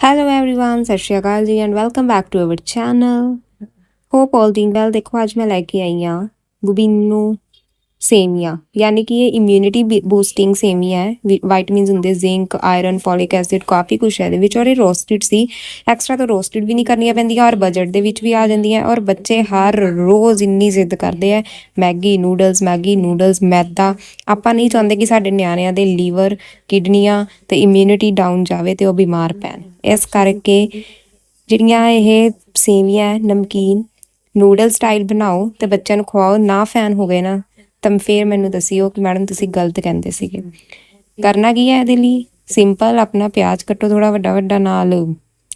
Hello everyone Sat Shri Akal ji and welcome back to our channel hope all doing well ਦੇਖੋ ਅੱਜ ਮੈਂ ਲੈ ਕੇ ਆਈ ਹਾਂ ਬੁਬੀਨੋ ਸੇਮੀਆਂ ਯਾਨੀ ਕਿ ਇਹ ਇਮਿਊਨਿਟੀ ਬੂਸਟਿੰਗ ਸੇਮੀਆਂ ਹੈ ਵਿਟਾਮਿਨਸ ਹੁੰਦੇ ਜ਼ਿੰਕ ਆਇਰਨ ਫੋਲਿਕ ਐਸਿਡ ਕਾਫੀ ਕੁਝ ਹੈ ਇਹਦੇ ਵਿੱਚ। ਔਰ ਇਹ ਰੋਸਟਡ ਸੀ। ਐਕਸਟਰਾ ਤਾਂ ਰੋਸਟਡ ਵੀ ਨਹੀਂ ਕਰਨੀਆਂ ਪੈਂਦੀਆਂ ਔਰ ਬਜਟ ਦੇ ਵਿੱਚ ਵੀ ਆ ਜਾਂਦੀਆਂ। ਔਰ ਬੱਚੇ ਹਰ ਰੋਜ਼ ਇੰਨੀ ਜ਼ਿੱਦ ਕਰਦੇ ਆ। ਮੈਗੀ ਨੂਡਲਸ ਮੈਗੀ ਨੂਡਲਸ, ਮੈਦਾ। ਆਪਾਂ ਨਹੀਂ ਚਾਹੁੰਦੇ ਕਿ ਸਾਡੇ ਨਿਆਣਿਆਂ ਦੇ ਲੀਵਰ, ਕਿਡਨੀਆਂ ਤੇ ਇਮਿਊਨਿਟੀ ਡਾਊਨ ਜਾਵੇ ਤੇ ਉਹ ਬਿਮਾਰ ਪੈਣ। ਇਸ ਕਰਕੇ ਜਿਹੜੀਆਂ ਇਹ ਸੇਵੀਆਂ ਨਮਕੀਨ, ਨੂਡਲ ਸਟਾਈਲ ਬਣਾਓ ਤੇ ਬੱਚਿਆਂ ਨੂੰ ਖਵਾਓ। ਨਾ ਫੈਨ ਹੋ ਗਏ ਨਾ। ਤਾਂ ਫਿਰ ਮੈਨੂੰ ਦੱਸਿਓ ਕਿ ਮੈਡਮ ਤੁਸੀਂ ਗਲਤ ਕਹਿੰਦੇ ਸੀਗੇ। ਕਰਨਾ ਕੀ ਹੈ ਇਹਦੇ ਲਈ? ਸਿੰਪਲ ਆਪਣਾ ਪਿਆਜ਼ ਕੱਟੋ ਥੋੜਾ ਵੱਡਾ ਵੱਡਾ ਨਾਲ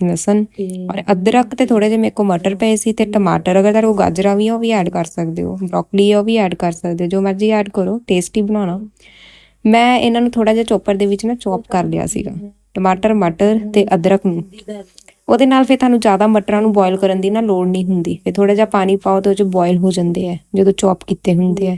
ਲਸਣ ਔਰ ਅਦਰਕ ਤੇ ਥੋੜੇ ਜਿਹੇ ਮੇਰੇ ਕੋ ਮਟਰ ਪਏ ਸੀ ਤੇ ਟਮਾਟਰ ਅਗਰ ਕੋਲ ਗਾਜਰਾਂ ਵੀ ਉਹ ਵੀ ਐਡ ਕਰ ਸਕਦੇ ਹੋ। ਬ੍ਰੋਕਲੀ ਉਹ ਵੀ ਐਡ ਕਰ ਸਕਦੇ ਹੋ। ਜੋ ਮਰਜ਼ੀ ਐਡ ਕਰੋ ਟੇਸਟੀ ਬਣਾਉਣਾ। ਮੈਂ ਇਹਨਾਂ ਨੂੰ ਥੋੜਾ ਜਿਹਾ ਚੋਪਰ ਦੇ ਵਿੱਚ ਨਾ ਚੌਪ ਕਰ ਲਿਆ ਸੀਗਾ। ਟਮਾਟਰ ਮਟਰ ਤੇ ਅਦਰਕ ਨੂੰ। ਉਹਦੇ ਨਾਲ ਫਿਰ ਤੁਹਾਨੂੰ ਜ਼ਿਆਦਾ ਮਟਰਾਂ ਨੂੰ ਬੋਇਲ ਕਰਨ ਦੀ ਨਾ ਲੋੜ ਨਹੀਂ ਹੁੰਦੀ। ਫਿਰ ਥੋੜਾ ਜਿਹਾ ਪਾਣੀ ਪਾਓ ਤੇ ਉਹ ਚ ਬੋਇਲ ਹੋ ਜਾਂਦੇ ਆ ਜਦੋਂ ਚੌਪ ਕੀਤੇ ਹੁੰਦੇ ਆ।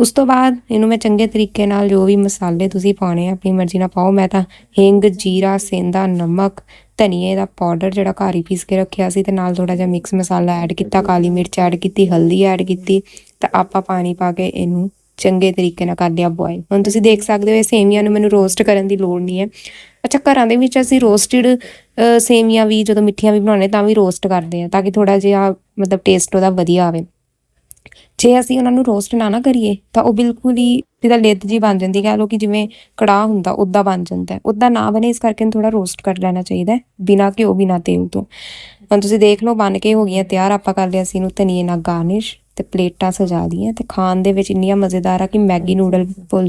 ਉਸ ਤੋਂ ਬਾਅਦ ਇਹਨੂੰ ਮੈਂ ਚੰਗੇ ਤਰੀਕੇ ਨਾਲ ਜੋ ਵੀ ਮਸਾਲੇ ਤੁਸੀਂ ਪਾਉਣੇ ਆ, ਆਪਣੀ ਮਰਜ਼ੀ ਨਾਲ ਪਾਓ। ਮੈਂ ਤਾਂ ਹਿੰਗ, ਜੀਰਾ, ਸੇਂਦਾ, ਨਮਕ, ਧਨੀਏ ਦਾ ਪਾਊਡਰ ਜਿਹੜਾ ਘਰ ਹੀ ਪੀਸ ਕੇ ਰੱਖਿਆ ਸੀ ਤੇ ਨਾਲ ਥੋੜਾ ਜਿਹਾ ਮਿਕਸ ਮਸਾਲਾ ਐਡ ਕੀਤਾ, ਕਾਲੀ ਮਿਰਚ ਐਡ ਕੀਤੀ, ਹਲਦੀ ਐਡ ਕੀਤੀ ਤਾਂ ਆਪਾਂ ਪਾਣੀ ਪਾ ਕੇ ਇਹਨੂੰ ਚੰਗੇ ਤਰੀਕੇ ਨਾਲ ਕਰ ਲਿਆ ਬੋਇਲ ਹੁਣ ਤੁਸੀਂ ਦੇਖ ਸਕਦੇ ਹੋ ਇਹ ਸੇਮੀਆਂ ਨੂੰ ਮੈਨੂੰ ਰੋਸਟ ਕਰਨ ਦੀ ਲੋੜ ਨਹੀਂ ਹੈ। ਅੱਛਾ, ਘਰਾਂ ਦੇ ਵਿੱਚ ਅਸੀਂ ਰੋਸਟਡ ਸੇਮੀਆਂ ਵੀ ਜਦੋਂ ਮਿੱਠੀਆਂ ਵੀ ਬਣਾਉਂਦੇ ਤਾਂ ਵੀ ਰੋਸਟ ਕਰਦੇ ਆ ਤਾਂ ਕਿ ਥੋੜਾ ਜਿਹਾ ਮਤਲਬ ਟੇਸਟ ਉਹਦਾ ਵਧੀਆ ਆਵੇ। ਜੇ ਅਸੀਂ ਉਹਨਾਂ ਨੂੰ ਰੋਸਟ ਨਾ ਨਾ ਕਰੀਏ, ਤਾਂ ਉਹ ਬਿਲਕੁਲ ਹੀ ਜਿਹਦਾ ਲਿੱਦ ਜੀ ਬਣ ਜਾਂਦੀ ਹੈ ਲੋ ਕਿ ਜਿਵੇਂ ਕੜਾਹ ਹੁੰਦਾ ਉਦਾਂ ਬਣ ਜਾਂਦਾ ਹੈ। ਉਦਾਂ ਨਾ ਬਣੇ, ਇਸ ਕਰਕੇ ਥੋੜਾ ਰੋਸਟ ਕਰ ਲੈਣਾ ਚਾਹੀਦਾ ਹੈ, ਬਿਨਾ ਘਿਓ, ਬਿਨਾ ਤੇਲ ਤੋਂ। ਹੁਣ ਤੁਸੀਂ ਦੇਖ ਲਓ, ਬਣ ਕੇ ਹੋ ਗਈਆਂ ਤਿਆਰ, ਆਪਾਂ ਕਰ ਲਿਆ ਸੀ ਇਹਨੂੰ ਧਨੀਏ ਨਾਲ ਗਾਰਨਿਸ਼ ਤੇ ਪਲੇਟਾਂ ਸਜਾ ਦੀਆਂ ਤੇ ਖਾਣ ਦੇ ਵਿੱਚ ਇੰਨੀਆਂ ਮਜ਼ੇਦਾਰ ਆ ਕਿ ਮੈਗੀ ਨੂਡਲ ਭੁੱਲ